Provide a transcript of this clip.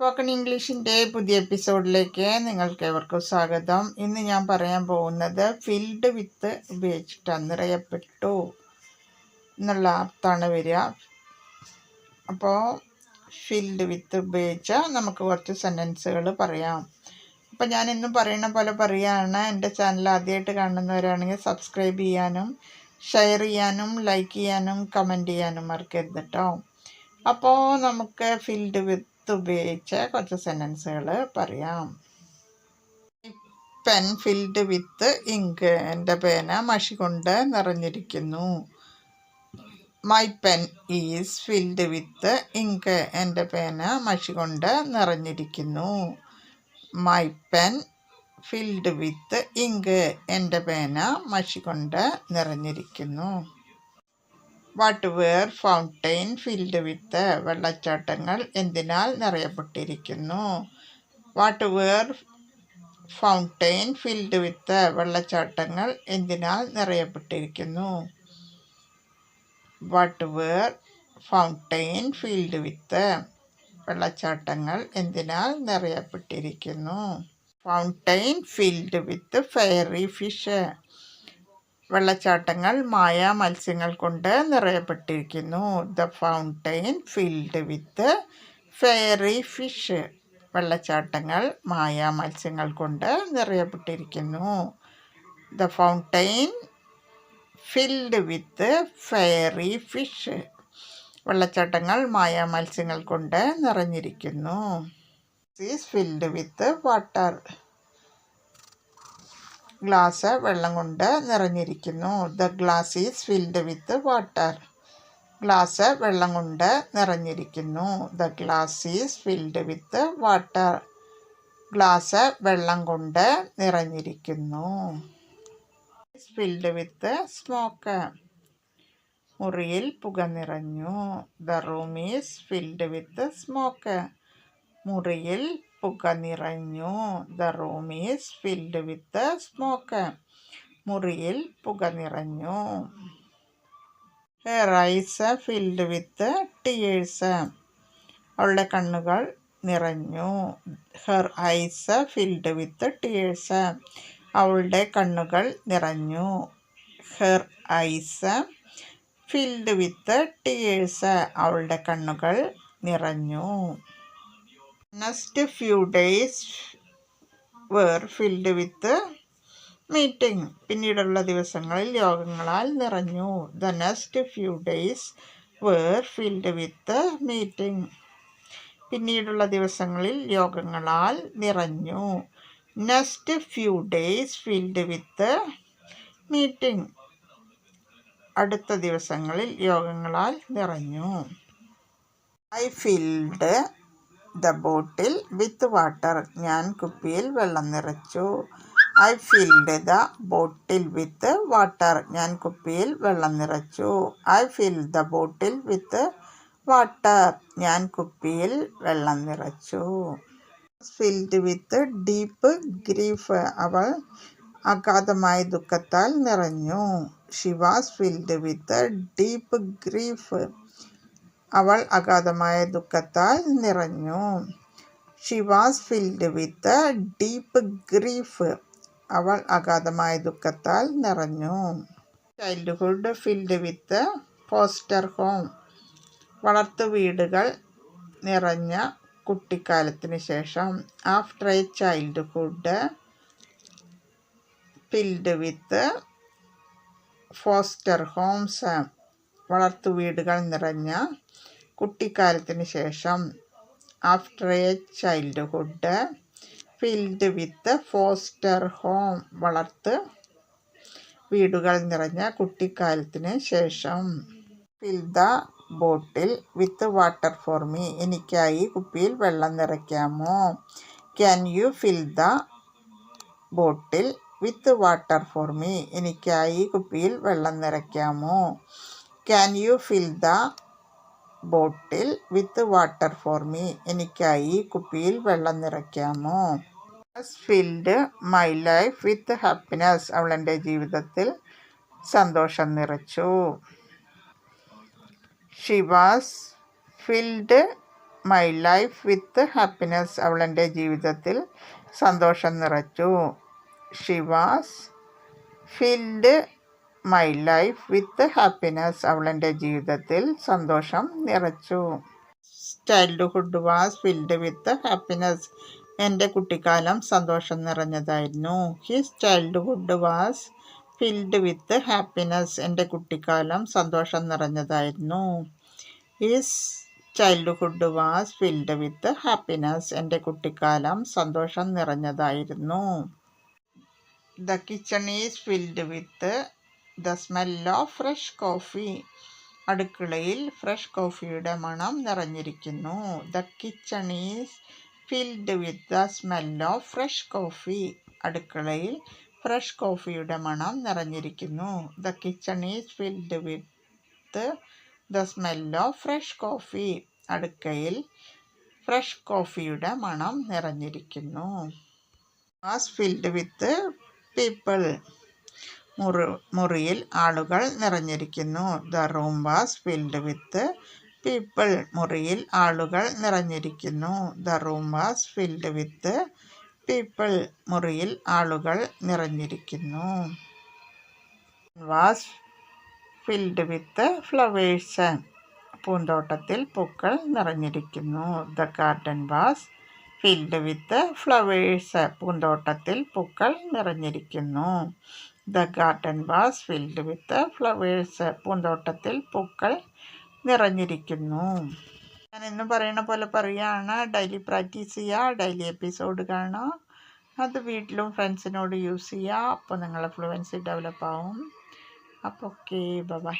Spoken ഇംഗ്ലീഷിന്റെ പുതിയ എപ്പിസോഡിലേക്ക് നിങ്ങൾക്ക് ഏവർക്കും സ്വാഗതം. ഇന്ന് ഞാൻ പറയാൻ പോകുന്നത് ഫിൽഡ് വിത്ത് ഉപയോഗിച്ചിട്ട് നിറയപ്പെട്ടു എന്നുള്ള അർത്ഥമാണ് വരിക. അപ്പോൾ ഫിൽഡ് വിത്ത് ഉപയോഗിച്ച നമുക്ക് കുറച്ച് സെന്റൻസുകൾ പറയാം. അപ്പോൾ ഞാൻ ഇന്നും പറയുന്ന പോലെ പറയുകയാണ് എന്റെ ചാനൽ ആദ്യമായിട്ട് കാണുന്നവരാണെങ്കിൽ സബ്സ്ക്രൈബ് ചെയ്യാനും ഷെയർ ചെയ്യാനും ലൈക്ക് ചെയ്യാനും കമന്റ് ചെയ്യാനും മറക്കരുത് കേട്ടോ അപ്പോൾ നമുക്ക് ഫിൽഡ് വിത്ത് ഉപയോഗിച്ച കുറച്ച് സെന്റൻസുകൾ പറയാം. പെൻ ഫിൽഡ് വിത്ത് ഇങ്ക് എന്റെ പേന മഷി കൊണ്ട് നിറഞ്ഞിരിക്കുന്നു. My pen is filled with ink എന്റെ പേന മഷി കൊണ്ട് നിറഞ്ഞിരിക്കുന്നു. My pen filled with ink എന്റെ പേന മഷി കൊണ്ട് നിറഞ്ഞിരിക്കുന്നു. What were fountain filled with വെള്ളച്ചാട്ടങ്ങൾ എന്തിനാൽ നിറയപ്പെട്ടിരിക്കുന്നു. What were fountain filled with വെള്ളച്ചാട്ടങ്ങൾ എന്തിനാൽ നിറയപ്പെട്ടിരിക്കുന്നു. What were fountain filled with വെള്ളച്ചാട്ടങ്ങൾ എന്തിനാൽ നിറയപ്പെട്ടിരിക്കുന്നു. Fountain filled with fairy fish വെള്ളച്ചാട്ടങ്ങൾ മായ മത്സ്യങ്ങൾ കൊണ്ട് നിറയപ്പെട്ടിരിക്കുന്നു. The fountain filled with fairy fish വെള്ളച്ചാട്ടങ്ങൾ മായ മത്സ്യങ്ങൾ കൊണ്ട് നിറയപ്പെട്ടിരിക്കുന്നു. The fountain filled with fairy fish വെള്ളച്ചാട്ടങ്ങൾ മായ മത്സ്യങ്ങൾ കൊണ്ട് നിറഞ്ഞിരിക്കുന്നു. ഫിൽഡ് വിത്ത് വാട്ടർ ഗ്ലാസ് വെള്ളം കൊണ്ട് നിറഞ്ഞിരിക്കുന്നു. The glass is filled with water glass വെള്ളം കൊണ്ട് നിറഞ്ഞിരിക്കുന്നു. The glass is filled with water glass വെള്ളം കൊണ്ട് നിറഞ്ഞിരിക്കുന്നു. ഫിൽഡ് വിത്ത് സ്മോക്ക് മുറിയിൽ പുക നിറഞ്ഞു. The room is filled with smoke മുറിയിൽ പുക നിറഞ്ഞു the room is filled with smoke. മുറിയിൽ പുക നിറഞ്ഞു ഐസ് ഫിൽഡ് വിത്ത് ടിയേഴ്സ് അവളുടെ കണ്ണുകൾ നിറഞ്ഞു. Her eyes filled with tears അവളുടെ കണ്ണുകൾ നിറഞ്ഞു. Her eyes filled with tears അവളുടെ കണ്ണുകൾ നിറഞ്ഞു. Next few days were filled with meeting പിന്നീടുള്ള ദിവസങ്ങളിൽ യോഗങ്ങളാൽ നിറഞ്ഞു. The next few days were filled with meeting പിന്നീടുള്ള ദിവസങ്ങളിൽ യോഗങ്ങളാൽ നിറഞ്ഞു. Next few days filled with meeting അടുത്ത ദിവസങ്ങളിൽ യോഗങ്ങളാൽ നിറഞ്ഞു. I filled the bottle with water. ഞാൻ കുപ്പിയിൽ വെള്ളം നിറച്ചു. I filled the bottle with water. ഞാൻ കുപ്പിയിൽ വെള്ളം നിറച്ചു. I fill the bottle with water. ഞാൻ കുപ്പിയിൽ വെള്ളം നിറച്ചു. Filled with deep grief. അവൾ അഗാധമായ ദുഃഖത്താൽ നിറഞ്ഞു. She was filled with deep grief. അവൾ അഗാധമായ ദുഃഖത്താൽ നിറഞ്ഞു. She was filled with deep grief അവൾ അഗാധമായ ദുഃഖത്താൽ നിറഞ്ഞു. Childhood filled with foster home വളർത്തു വീടുകൾ നിറഞ്ഞ കുട്ടിക്കാലത്തിന് ശേഷം after a childhood filled with foster homes വളർത്തു വീടുകൾ നിറഞ്ഞ കുട്ടിക്കാലത്തിന് ശേഷം after a childhood filled with foster home വളർത്ത് വീടുകൾ നിറഞ്ഞ കുട്ടിക്കാലത്തിന് ശേഷം fill the bottle with water for me എനിക്കായി കുപ്പിയിൽ വെള്ളം നിറയ്ക്കാമോ? Can you fill the bottle with water for me എനിക്കായി കുപ്പിയിൽ വെള്ളം നിറയ്ക്കാമോ? Can you fill the bottle with water for me എനിക്കായി കുപ്പിയിൽ വെള്ളം നിറയ്ക്കാമോ? Filled my life with happiness അവൾ എന്റെ ജീവിതത്തിൽ സന്തോഷം നിറച്ചു. She was filled my life with happiness അവൾ എന്റെ ജീവിതത്തിൽ സന്തോഷം നിറച്ചു. She was filled my life with happiness അവളെന്റെ ജീവിതത്തിൽ സന്തോഷം നിറച്ചു. Childhood was filled with happiness എന്റെ കുട്ടിക്കാലം സന്തോഷം നിറഞ്ഞതായിരുന്നു. His childhood was filled with happiness എന്റെ കുട്ടിക്കാലം സന്തോഷം നിറഞ്ഞതായിരുന്നു. His childhood was filled with happiness എന്റെ കുട്ടിക്കാലം സന്തോഷം നിറഞ്ഞതായിരുന്നു. The kitchen is filled with the smell of fresh coffee. അടുക്കളയിൽ ഫ്രഷ് കോഫിയുടെ മണം നിറഞ്ഞിരിക്കുന്നു. The kitchen is filled with the smell of fresh coffee. അടുക്കളയിൽ ഫ്രഷ് കോഫിയുടെ മണം നിറഞ്ഞിരിക്കുന്നു. The kitchen is filled with the smell of fresh coffee. അടുക്കയിൽ fresh കോഫിയുടെ മണം നിറഞ്ഞിരിക്കുന്നു. Filled with people. മുറി മുറിയിൽ ആളുകൾ നിറഞ്ഞിരിക്കുന്നു. The room was filled with people. മുറിയിൽ ആളുകൾ നിറഞ്ഞിരിക്കുന്നു. The room was filled with people. മുറിയിൽ ആളുകൾ നിറഞ്ഞിരിക്കുന്നു. Was filled with flowers. പൂന്തോട്ടത്തിൽ പൂക്കൾ നിറഞ്ഞിരിക്കുന്നു. The garden was filled with flowers പൂന്തോട്ടത്തിൽ പൂക്കൾ നിറഞ്ഞിരിക്കുന്നു. The garden was filled with flowers പൂന്തോട്ടത്തിൽ പൂക്കൾ നിറഞ്ഞിരിക്കുന്നു. ഞാൻ ഇന്ന് പറയുന്ന പോലെ പറയുകയാണ് ഡെയിലി പ്രാക്ടീസ് ചെയ്യുക ഡെയിലി എപ്പിസോഡ് കാണുക അത് വീട്ടിലും ഫ്രണ്ട്സിനോട് യൂസ് ചെയ്യുക അപ്പോൾ നിങ്ങളെ ഫ്ലുവൻസി ഡെവലപ്പ് ആവും അപ്പോൾ ഓക്കെ ബൈ.